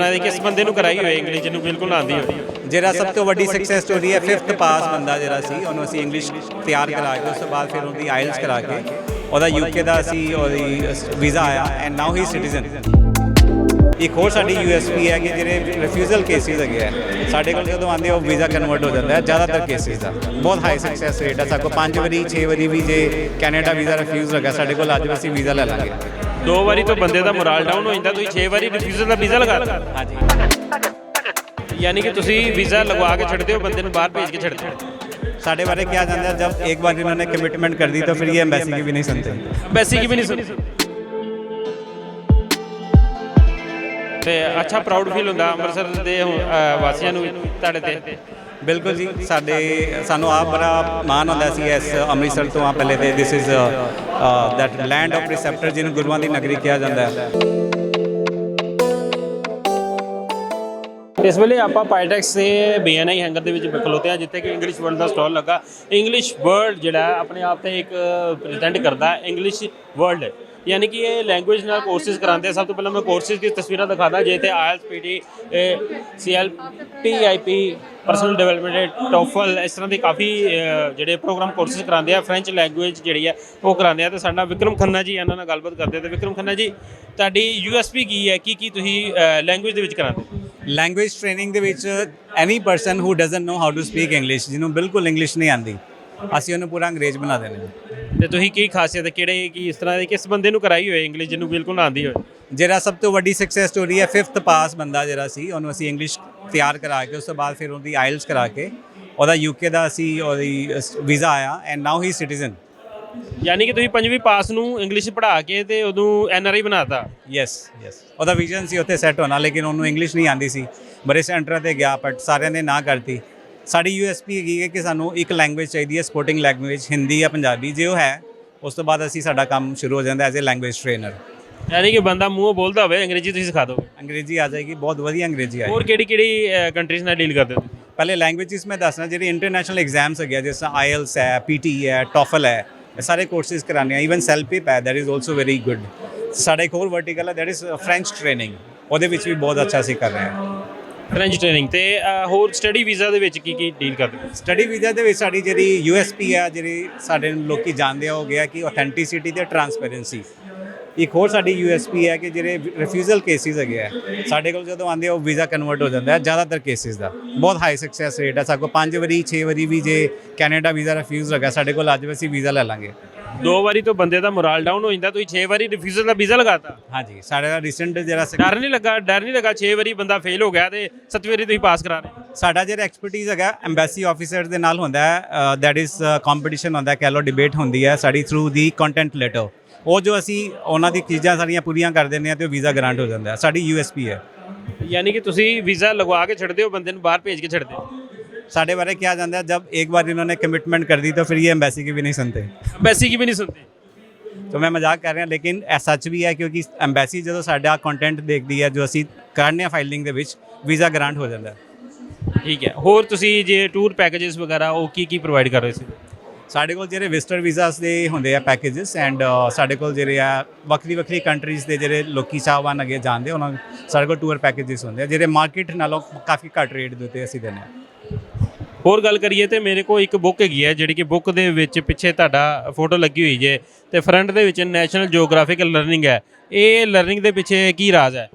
ਤਰ੍ਹਾਂ ਦੀ ਕਿਸ ਬੰਦੇ ਨੂੰ ਕਰਾਈ ਹੋਏ ਇੰਗਲਿਸ਼ ਜਿਹਨੂੰ ਬਿਲਕੁਲ ਨਾ ਆਉਂਦੀ ਹੋਵੇ। ਜਿਹੜਾ ਸਭ ਤੋਂ ਵੱਡੀ ਸਕਸੈਸ ਸਟੋਰੀ ਹੈ 5th ਪਾਸ ਬੰਦਾ ਜਿਹੜਾ ਸੀ, ਉਹਨੂੰ ਅਸੀਂ ਇੰਗਲਿਸ਼ ਤਿਆਰ ਕਰਾ ਕੇ, ਉਸ ਤੋਂ ਬਾਅਦ ਫਿਰ ਉਹਦੀ ਆਇਲਸ ਕਰਾ ਕੇ, ਉਹਦਾ ਯੂਕੇ ਦਾ ਅਸੀਂ ਉਹਦੀ ਵੀਜ਼ਾ ਆਇਆ ਐਂਡ ਨਾਓ ਹੀ ਸਿਟੀਜ਼ਨ ਇੱਕ ਹੋਰ ਸਾਡੀ ਯੂਐਸਪੀ ਹੈ ਕਿ ਜਿਹੜੇ ਰਿਫਿਊਜ਼ਲ ਕੇਸਿਸ ਹੈਗੇ ਆ, ਸਾਡੇ ਕੋਲ ਜਦੋਂ ਆਉਂਦੇ ਉਹ ਵੀਜ਼ਾ ਕਨਵਰਟ ਹੋ ਜਾਂਦਾ ਹੈ, ਜ਼ਿਆਦਾਤਰ ਕੇਸਿਸ ਦਾ ਬਹੁਤ ਹਾਈ ਸਕਸੈਸ ਰੇਟ ਹੈ ਸਾਡੇ ਕੋਲ 5 ਵਾਰੀ 6 ਵਾਰੀ ਵੀ ਜੇ ਕੈਨੇਡਾ ਵੀਜ਼ਾ ਰਿਫਿਊਜ਼ ਲੱਗਾ, ਸਾਡੇ ਕੋਲ ਅੱਜ ਵੀ ਅਸੀਂ ਵੀਜ਼ਾ ਲੈ ਲਾਂਗੇ। ਦੋ ਵਾਰੀ ਤੋਂ ਬੰਦੇ ਦਾ ਮੋਰਲ ਡਾਊਨ ਹੋ ਜਾਂਦਾ ਤੁਸੀਂ 6 ਵਾਰੀ ਰਿਫਿਊਜ਼ਲ ਦਾ ਵੀਜ਼ਾ ਲਗਾਤਾ ਹਾਂਜੀ ਯਾਨੀ ਕਿ ਤੁਸੀਂ ਵੀਜ਼ਾ ਲਗਵਾ ਕੇ ਛੱਡਦੇ ਹੋ ਬੰਦੇ ਨੂੰ ਬਾਹਰ ਭੇਜ ਕੇ ਛੱਡਦੇ ਹੋ साढ़े बारे क्या जानते हैं जब एक बार इन्होंने कमिटमेंट कर दी तो फिर ये एम्बेसी की भी नहीं सुनते ਵੈਸੀ ਕੀ ਵੀ ਨਹੀਂ ਸੁਣੀ ਤੇ ਅੱਛਾ ਪ੍ਰਾਊਡ ਫੀਲ ਹੁੰਦਾ ਅੰਮ੍ਰਿਤਸਰ ਦੇ ਹੁਣ, ਅਹ, ਵਾਸੀਆਂ ਨੂੰ ਵੀ ਤੁਹਾਡੇ ਤੇ ਬਿਲਕੁਲ ਜੀ, ਸਾਡੇ, ਸਾਨੂੰ ਆਪ ਬੜਾ ਮਾਣ ਹੁੰਦਾ ਸੀ ਇਸ ਅੰਮ੍ਰਿਤਸਰ ਤੋਂ ਆ ਪਹਿਲੇ ਤੇ। This is that land of preceptor ਜਿਹਨੂੰ ਗੁਰੂਆਂ ਦੀ ਨਗਰੀ ਕਿਹਾ ਜਾਂਦਾ ਹੈ। ਇਸ ਵੇਲੇ ਆਪਾਂ ਪਾਈਟੈਕਸ ਦੇ ਬੀਐਨਆਈ ਹੈਂਗਰ ਦੇ ਵਿੱਚ ਖਲੋਤੇ ਆ ਜਿੱਥੇ ਕਿ ਇੰਗਲਿਸ਼ ਵਰਲਡ ਦਾ ਸਟਾਲ ਲੱਗਾ। ਇੰਗਲਿਸ਼ ਵਰਲਡ ਜਿਹੜਾ ਆਪਣੇ ਆਪ ਤੇ ਇੱਕ ਪ੍ਰੈਜ਼ੈਂਟ ਕਰਦਾ ਇੰਗਲਿਸ਼ ਵਰਲਡ ਯਾਨੀ ਕਿ ਇਹ ਲੈਂਗੁਏਜ ਨਾਲ ਕੋਰਸਿਸ ਕਰਾਉਂਦੇ ਆ। ਸਭ ਤੋਂ ਪਹਿਲਾਂ ਮੈਂ ਕੋਰਸਿਸ ਦੀ ਤਸਵੀਰਾਂ ਦਿਖਾਦਾ ਜੇ ਤੇ IELTS PT CELPIP personal development TOEFL ਇਸ ਤਰ੍ਹਾਂ ਦੇ ਕਾਫੀ ਜਿਹੜੇ ਪ੍ਰੋਗਰਾਮ ਕੋਰਸਿਸ ਕਰਾਉਂਦੇ ਆ। ਫ੍ਰੈਂਚ ਲੈਂਗੁਏਜ ਜਿਹੜੀ ਹੈ ਉਹ ਕਰਾਉਂਦੇ ਆ। ਤੇ ਸਾਡਾ ਵਿਕਰਮ ਖੰਨਾ ਜੀ ਇਹਨਾਂ ਨਾਲ ਗੱਲਬਾਤ ਕਰਦੇ ਆ। ਤੇ ਵਿਕਰਮ ਖੰਨਾ ਜੀ, ਤੁਹਾਡੀ ਯੂਐਸਪੀ ਕੀ ਹੈ? ਕੀ ਕੀ ਤੁਸੀਂ ਲੈਂਗੁਏਜ ਦੇ ਵਿੱਚ ਕਰਾਉਂਦੇ ਹੋ? ਲੈਂਗੁਏਜ ਟ੍ਰੇਨਿੰਗ ਦੇ ਵਿੱਚ any person who doesn't know how to speak English ਜਿਹਨੂੰ ਬਿਲਕੁਲ ਇੰਗਲਿਸ਼ ਨਹੀਂ ਆਂਦੀ ਅਸੀਂ ਉਹਨੂੰ ਪੂਰਾ ਅੰਗਰੇਜ਼ ਬਣਾ ਦੇਣਾ ਤੇ ਤੁਸੀਂ ਕੀ ਖਾਸੀਅਤ ਹੈ, ਕਿਹੜੇ ਕੀ ਇਸ ਤਰ੍ਹਾਂ ਦੇ ਕਿਸ ਬੰਦੇ ਨੂੰ ਕਰਾਈ ਹੋਏ ਇੰਗਲਿਸ਼ ਜਿਹਨੂੰ ਬਿਲਕੁਲ ਨਾ ਆਉਂਦੀ ਹੋਵੇ ਜਿਹੜਾ ਸਭ ਤੋਂ ਵੱਡੀ ਸਕਸੈਸ ਸਟੋਰੀ ਹੈ 5th ਪਾਸ ਬੰਦਾ ਜਿਹੜਾ ਸੀ ਉਹਨੂੰ ਅਸੀਂ ਇੰਗਲਿਸ਼ ਤਿਆਰ ਕਰਾ ਕੇ ਉਸ ਤੋਂ ਬਾਅਦ ਫਿਰ ਉਹਦੀ ਆਇਲਸ ਕਰਾ ਕੇ ਉਹਦਾ ਯੂਕੇ ਦਾ ਅਸੀਂ ਉਹਦੀ ਵੀਜ਼ਾ ਆਇਆ ਐਂਡ ਨਾਓ ਹੀ ਸਿਟੀਜ਼ਨ ਯਾਨੀ ਕਿ ਤੁਸੀਂ ਪੰਜਵੀਂ ਪਾਸ ਨੂੰ ਇੰਗਲਿਸ਼ ਪੜ੍ਹਾ ਕੇ ਤੇ ਉਹਨੂੰ ਐਨਆਰਆਈ ਬਣਾਤਾ। ਯੈਸ ਯੈਸ ਉਹਦਾ ਵਿਜ਼ਨ ਸੀ ਉੱਥੇ ਸੈੱਟ ਹੋਣਾ ਲੇਕਿਨ ਉਹਨੂੰ ਇੰਗਲਿਸ਼ ਨਹੀਂ ਆਂਦੀ ਸੀ। ਬੜੇ ਸੈਂਟਰਾਂ ਤੇ ਗਿਆ ਬਟ ਸਾਰਿਆਂ ਨੇ ਨਾ ਕਰਤੀ। ਸਾਡੀ ਯੂਐਸਪੀ ਹੈਗੀ ਹੈ ਕਿ ਸਾਨੂੰ ਇੱਕ ਲੈਂਗੁਏਜ ਚਾਹੀਦੀ ਹੈ ਸਪੋਰਟਿੰਗ ਲੈਂਗੁਏਜ ਹਿੰਦੀ ਜਾਂ ਪੰਜਾਬੀ ਜੇ ਉਹ ਹੈ ਉਸ ਤੋਂ ਬਾਅਦ ਅਸੀਂ ਸਾਡਾ ਕੰਮ ਸ਼ੁਰੂ ਹੋ ਜਾਂਦਾ ਐਜ਼ ਅ ਲੈਂਗੁਏਜ ਟ੍ਰੇਨਰ ਯਾਨੀ ਕਿ ਬੰਦਾ ਮੂੰਹੋਂ ਬੋਲਦਾ ਹੋਵੇ ਅੰਗਰੇਜ਼ੀ ਤੁਸੀਂ ਸਿਖਾ ਦੋਗੇ। ਅੰਗਰੇਜ਼ੀ ਆ ਜਾਏਗੀ ਬਹੁਤ ਵਧੀਆ ਅੰਗਰੇਜ਼ੀ ਆਏਗੀ ਹੋਰ ਕਿਹੜੀ ਕਿਹੜੀ ਕੰਟਰੀਜ਼ ਨਾਲ ਡੀਲ ਕਰਦੇ ਹੋ ਤੁਸੀਂ? ਪਹਿਲੇ ਲੈਂਗੁਏਜਸ ਮੈਂ ਦੱਸਣਾ ਜਿਹੜੇ ਇੰਟਰਨੈਸ਼ਨਲ ਐਗਜ਼ਾਮਸ ਹੈਗੇ ਜਿਸ ਤਰ੍ਹਾਂ ਆਈਐਲਸ ਹੈ ਪੀਟੀ ਹੈ ਟੋਫਲ ਹੈ ਇਹ ਸਾਰੇ ਕੋਰਸਿਸ ਕਰਾਉਂਦੇ ਆ ਈਵਨ ਸੈਲਪੀਪ ਹੈ that is also very good ਸਾਡਾ ਇੱਕ ਹੋਰ ਵਰਟੀਕਲ ਹੈ ਦੈਟ ਇਜ਼ ਫ੍ਰੈਂਚ ਟ੍ਰੇਨਿੰਗ ਉਹਦੇ ਵਿੱਚ ਵੀ ਬਹੁਤ ਅੱਛਾ ਅਸੀਂ ਕਰ ਰਹੇ ਹਾਂ। ਫ੍ਰੈਂਚ ਟ੍ਰੇਨਿੰਗ ਤੇ ਅਹ, ਹੋਰ ਸਟੱਡੀ ਵੀਜ਼ਾ ਦੇ ਵਿੱਚ ਕੀ ਕੀ ਡੀਲ ਕਰਦੇ ਹੋ? ਸਟੱਡੀ ਵੀਜ਼ਾ ਦੇ ਵਿੱਚ ਸਾਡੀ ਜਿਹੜੀ ਯੂਐਸਪੀ ਆ ਜਿਹੜੀ ਸਾਡੇ ਲੋਕੀ ਜਾਣਦੇ ਆ ਹੋ ਗਿਆ ਕਿ ਆਥੈਂਟਿਸਿਟੀ ਤੇ ਟਰਾਂਸਪੇਰੈਂਸੀ ਇੱਕ ਹੋਰ ਸਾਡੀ ਯੂਐਸਪੀ ਹੈ ਕਿ ਜਿਹੜੇ ਰਿਫਿਊਜ਼ਲ ਕੇਸਿਸ ਹੈਗੇ ਆ ਸਾਡੇ ਕੋਲ ਜਦੋਂ ਆਉਂਦੇ ਆ, ਉਹ ਵੀਜ਼ਾ ਕਨਵਰਟ ਹੋ ਜਾਂਦਾ ਹੈ ਜ਼ਿਆਦਾਤਰ ਕੇਸਿਸ ਦਾ। ਬਹੁਤ ਹਾਈ ਸਕਸੈਸ ਰੇਟ ਹੈ ਸਾਡੇ ਕੋਲ 5 ਵਾਰੀ 6 ਵਾਰੀ ਵੀ ਜੇ ਕੈਨੇਡਾ ਵੀਜ਼ਾ ਰਿਫਿਊਜ਼ ਲੱਗਾ ਸਾਡੇ ਕੋਲ ਅੱਜ ਵੀ ਅਸੀਂ ਵੀਜ਼ਾ ਲੈ ਲਾਂਗੇ। ਦੋ ਵਾਰੀ ਤੋਂ ਬੰਦੇ ਦਾ ਮੋਰਲ ਡਾਊਨ ਹੋ ਜਾਂਦਾ ਤੁਸੀਂ 6 ਵਾਰੀ ਰਿਫਿਊਜ਼ਲ ਦਾ ਵੀਜ਼ਾ ਲਗਾਤਾ। ਹਾਂਜੀ ਸਾਡਾ ਰੀਸੈਂਟ ਜਿਹੜਾ ਸੀ- ਡਰ ਨਹੀਂ ਲੱਗਾ ਡਰ ਨਹੀਂ ਲੱਗਾ 6 ਵਾਰੀ ਬੰਦਾ ਫੇਲ ਹੋ ਗਿਆ ਤੇ 7ਵੀਂ ਵਾਰੀ ਤੁਸੀਂ ਪਾਸ ਕਰਾ ਰਹੇ ਸਾਡਾ ਜਿਹੜਾ ਐਕਸਪਰਟਿਜ਼ ਹੈਗਾ ਐਮਬੈਸੀ ਆਫੀਸਰ ਦੇ ਨਾਲ ਹੁੰਦਾ ਹੈ ਦੈਟ ਇਜ਼ ਕੰਪੀਟੀਸ਼ਨ ਹੁੰਦਾ ਹੈ ਕਹਿ ਲਓ ਡਿਬੇਟ ਹੁੰਦੀ ਹੈ ਸਾਡੀ ਥਰੂ ਦੀ ਕੰਟੈਂਟ ਲੈਟਰ ਉਹ ਜੋ ਅਸੀਂ ਉਹਨਾਂ ਦੀ ਚੀਜ਼ਾਂ ਸਾਰੀਆਂ ਪੂਰੀਆਂ ਕਰ ਦਿੰਦੇ ਆ ਤੇ ਉਹ ਵੀਜ਼ਾ ਗ੍ਰਾਂਟ ਹੋ ਜਾਂਦਾ ਹੈ ਸਾਡੀ ਯੂਐਸਪੀ ਹੈ। ਯਾਨੀ ਕਿ ਤੁਸੀਂ ਵੀਜ਼ਾ ਲਗਵਾ ਕੇ ਛੱਡਦੇ ਹੋ ਬੰਦੇ ਨੂੰ ਬਾਹਰ ਭੇਜ ਕੇ ਛੱਡਦੇ ਹੋ। ਸਾਡੇ ਬਾਰੇ ਕਿਹਾ ਜਾਂਦਾ ਜਦ ਇੱਕ एक बार ਨੇ ਕਮਿਟਮੈਂਟ कर दी तो फिर ये एम्बेसी की भी नहीं सुनते ਐਮਬੈਸੀ ਕੀ ਵੀ ਨਹੀਂ ਸੁਣਦੇ? ਤਾਂ ਮੈਂ ਮਜ਼ਾਕ ਕਰ ਰਿਹਾ ਲੇਕਿਨ ਇਹ ਸੱਚ ਵੀ ਹੈ ਕਿਉਂਕਿ ਐਮਬੈਸੀ ਜਦੋਂ ਸਾਡਾ ਕੰਟੈਂਟ ਦੇਖਦੀ ਹੈ ਜੋ ਅਸੀਂ ਕਰਨੇ ਆ ਫਾਈਲਿੰਗ ਦੇ ਵਿੱਚ ਵੀਜ਼ਾ ਗ੍ਰਾਂਟ ਹੋ ਜਾਂਦਾ ਠੀਕ ਹੈ। ਹੋਰ ਤੁਸੀਂ ਜੇ ਟੂਰ ਪੈਕੇजेस ਵਗੈਰਾ ਉਹ ਕੀ ਕੀ ਪ੍ਰੋਵਾਈਡ ਕਰ ਰਹੇ ਸੀ? ਸਾਡੇ ਕੋਲ ਜਿਹੜੇ ਵਿਜ਼ਟਰ ਵੀਜ਼ਾਸ ਦੇ ਹੁੰਦੇ ਆ ਪੈਕੇजेस ਐਂਡ ਸਾਡੇ ਕੋਲ ਜਿਹੜੇ ਆ ਵੱਖਰੀ ਵੱਖਰੀ ਕੰਟਰੀਜ਼ ਦੇ ਜਿਹੜੇ ਲੋਕੀ ਚਾਹਵਾਨ ਅੱਗੇ ਜਾਂਦੇ ਉਹਨਾਂ ਸਾਡੇ ਕੋਲ ਟੂਰ ਪੈਕੇजेस ਹੁੰਦੇ ਆ ਜਿਹੜੇ ਮਾਰਕੀਟ ਨਾਲੋਂ ਕਾਫੀ ਘੱਟ ਰੇਟ ਦੇ ਉੱਤੇ ਅਸੀਂ ਦਿੰਦੇ ਆ। ਹੋਰ ਗੱਲ ਕਰੀਏ ਤੇ ਮੇਰੇ ਕੋਲ ਇੱਕ ਬੁੱਕ ਹੈਗੀ ਹੈ ਜਿਹੜੀ ਕਿ ਬੁੱਕ ਦੇ ਵਿੱਚ ਪਿੱਛੇ ਤੁਹਾਡਾ ਫੋਟੋ ਲੱਗੀ ਹੋਈ ਜੇ ਤੇ ਫਰੰਟ ਦੇ ਵਿੱਚ ਨੈਸ਼ਨਲ ਜੀਓਗ੍ਰਾਫਿਕ ਲਰਨਿੰਗ ਹੈ। ਇਹ ਲਰਨਿੰਗ ਦੇ ਪਿੱਛੇ ਕੀ ਰਾਜ਼ ਹੈ?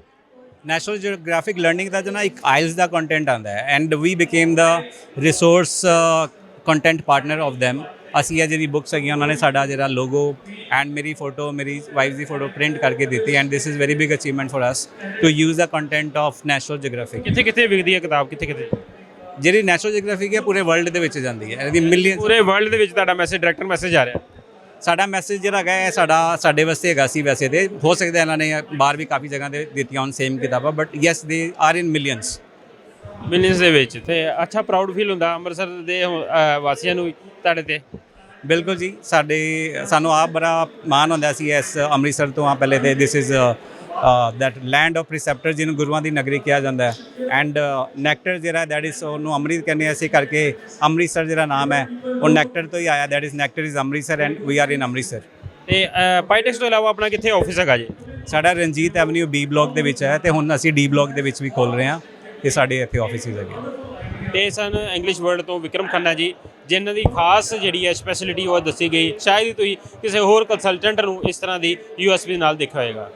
ਨੈਸ਼ਨਲ ਜੀਓਗ੍ਰਾਫਿਕ ਲਰਨਿੰਗ ਦਾ ਜੋ ਨਾ ਇੱਕ ਆਇਲਸ ਦਾ ਕੰਟੈਂਟ ਆਂਦਾ ਹੈ and we became the resource content partner of them ਅਸੀਂ ਇਹ ਜਿਹੜੀ ਬੁੱਕਸ ਹੈਗੀਆਂ ਉਹਨਾਂ ਨੇ ਸਾਡਾ ਜਿਹੜਾ ਲੋਗੋ ਐਂਡ ਮੇਰੀ ਫੋਟੋ ਮੇਰੀ ਵਾਈਫ ਦੀ ਫੋਟੋ ਪ੍ਰਿੰਟ ਕਰਕੇ ਦਿੱਤੀ and this is very big achievement for us to use the content of National Geographic ਕਿੱਥੇ ਕਿੱਥੇ ਵਿਕਦੀ ਹੈ ਕਿਤਾਬ? ਕਿੱਥੇ ਕਿੱਥੇ ਜਿਹੜੀ ਨੈਸ਼ਨਲ ਜੀਓਗ੍ਰਾਫਿਕ ਹੈ ਪੂਰੇ ਵਰਲਡ ਦੇ ਵਿੱਚ ਜਾਂਦੀ ਹੈ। ਇਹਦੀ ਮਿਲੀਅਨ ਪੂਰੇ ਵਰਲਡ ਦੇ ਵਿੱਚ ਤੁਹਾਡਾ ਮੈਸੇਜ ਡਾਇਰੈਕਟ ਮੈਸੇਜ ਆ ਰਿਹਾ। ਸਾਡਾ ਮੈਸੇਜ ਜਿਹੜਾ ਹੈਗਾ ਇਹ ਸਾਡਾ ਸਾਡੇ ਵਾਸਤੇ ਹੈਗਾ ਸੀ ਵੈਸੇ ਤੇ। ਹੋ ਸਕਦਾ ਇਹਨਾਂ ਨੇ ਬਾਹਰ ਵੀ ਕਾਫੀ ਜਗ੍ਹਾ ਤੇ ਦਿੱਤੀਆਂ ਹੁਣ ਸੇਮ ਕਿਤਾਬਾਂ but yes they are in millions millions ਦੇ ਵਿੱਚ ਤੇ ਅੱਛਾ ਪ੍ਰਾਊਡ ਫੀਲ ਹੁੰਦਾ ਅੰਮ੍ਰਿਤਸਰ ਦੇ ਅਹ, ਵਾਸੀਆਂ ਨੂੰ ਤੁਹਾਡੇ ਤੇ। ਬਿਲਕੁਲ ਜੀ ਸਾਡੇ ਸਾਨੂੰ ਆਪ ਬੜਾ ਮਾਣ ਹੁੰਦਾ ਸੀ ਇਸ ਅੰਮ੍ਰਿਤਸਰ ਤੋਂ ਆ ਪਹਿਲੇ ਤੇ। This is that land of preceptor ਜਿਹਨੂੰ ਗੁਰੂਆਂ ਦੀ ਨਗਰੀ ਕਿਹਾ ਜਾਂਦਾ ਹੈ। ਐਂਡ ਨੈਕਟਰ ਜਿਹੜਾ ਦੈਟ ਇਜ਼ ਉਹਨੂੰ ਅੰਮ੍ਰਿਤ ਕਹਿੰਦੇ ਅਸੀਂ ਕਰਕੇ ਅੰਮ੍ਰਿਤਸਰ ਜਿਹੜਾ ਨਾਮ ਹੈ ਉਹ ਨੈਕਟਰ ਤੋਂ ਹੀ ਆਇਆ। That is nectar is Amritsar and we are in Amritsar. ਤੇ ਪਾਈਟੈਕਸ ਤੋਂ ਇਲਾਵਾ ਆਪਣਾ ਕਿੱਥੇ ਆਫਿਸ ਹੈਗਾ ਜੀ? ਸਾਡਾ ਰਣਜੀਤ ਐਵਨਿਊ ਬੀ ਬਲਾਕ ਦੇ ਵਿੱਚ ਹੈ ਤੇ ਹੁਣ ਅਸੀਂ ਡੀ ਬਲਾਕ ਦੇ ਵਿੱਚ ਵੀ ਖੋਲ ਰਹੇ ਹਾਂ ਤੇ ਸਾਡੇ ਇੱਥੇ ਆਫਿਸਿਸ ਹੈਗੇ। ਤੇ ਸਨ ਇੰਗਲਿਸ਼ ਵਰਲਡ ਤੋਂ ਵਿਕਰਮ ਖੰਨਾ ਜੀ ਜਿਨ੍ਹਾਂ ਦੀ ਖਾਸ ਜਿਹੜੀ ਹੈ ਸਪੈਸ਼ਲਿਟੀ ਉਹ ਦੱਸੀ ਗਈ। ਸ਼ਾਇਦ ਹੀ ਤੁਸੀਂ ਕਿਸੇ ਹੋਰ ਕੰਸਲਟੈਂਟ ਨੂੰ ਇਸ ਤਰ੍ਹਾਂ ਦੀ ਯੂਐਸਪੀ ਨਾਲ ਦੇਖਿਆ ਹੋਵੇਗਾ